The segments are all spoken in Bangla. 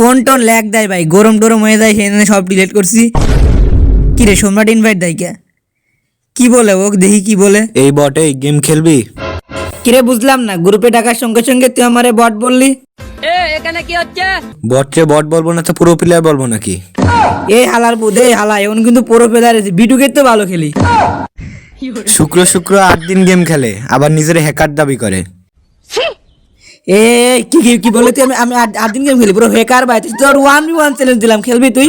ফোন টোন ল্যাগ দেয় ভাই গরম টরম হয়ে যায় সেখানে সব ডিলেট করছি। কি রে সম্রাট ইনভাইট দেয় কে? কি বলে ও? দেখি কি বলে। এই বটে গেম খেলবি? কিরে বুঝলাম না গ্রুপে ডাকার সঙ্গে সঙ্গে তুই আমারে বট বললি? বটে বট বলব না তো পুরো প্লেয়ার বলব নাকি? এই হালার বুধ এই হালা এখন কিন্তু পুরো প্লেয়ার আছে। বিটুকে তো ভালো খেলি। শুক্র শুক্র আট দিন গেম খেলে আবার নিজের হ্যাকার দাবি করে। এ কি কি কি বলে তুই? আমি আমি আট দিন গেম খেলি পুরো বেকার ভাই। তুই তোর ওয়ান বি ওয়ান চ্যালেঞ্জ দিলাম খেলবি তুই?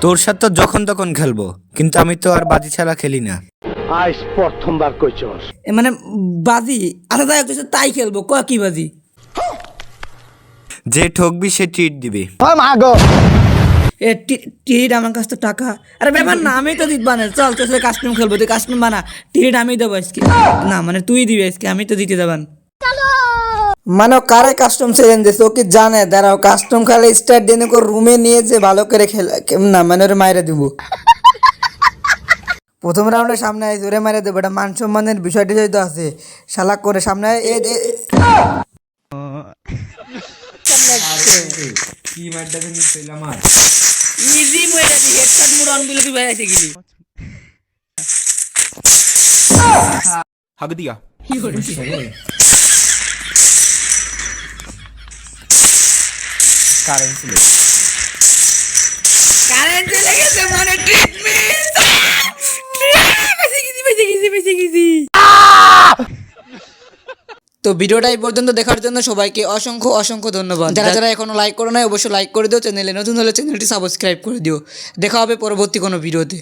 তোর সাথে তো যখন তখন খেলব কিন্তু আমি তো আর বাজি ছাড়া খেলি না। আজ প্রথমবার কইছস। এ মানে বাজি আচ্ছা তাই খেলব ক কি বাজি? যে ঠকবি সে ট্রিট দিবি। এ টি- টিকিট আমার কাছে তো টাকা? আরে ব্যাপার না আমি তো দিত বানা চল তোর সাথে কাস্টম খেলব তুই কাস্টম বানা। টিকিট আমি দেবো আজকে। না মানে তুই দিবি আজকে আমি তো দিতে যাবান। মানে কারে কাস্টম সেজেন দিছে? ও কি জানে? দাঁড়াও কাস্টম খালে స్టార్ట్ దేని করে রুমে নিয়ে যে ভালো করে খেলে না মানে ওরে মাইরা দিব। প্রথম রাউন্ডে সামনে আইস ওরে মাইরা দেবো। এটা মান সম্মানের বিষয়টি যেহেতু আছে শালা করে সামনে এ হ্যাঁ। হাগ দিয়া। কি কারেন্ট ছিল কারেন্ট চলে গেছে মানে ট্রিটমেন্ট গেছি তো ভিডিওটা এই পর্যন্ত দেখার জন্য সবাইকে অসংখ্য অসংখ্য ধন্যবাদ। যারা যারা এখনও লাইক করো নাই অবশ্যই লাইক করে দিও চ্যানেলে নতুন হলে চ্যানেলটি সাবস্ক্রাইব করে দিও। দেখা হবে পরবর্তী কোনো ভিডিওতে।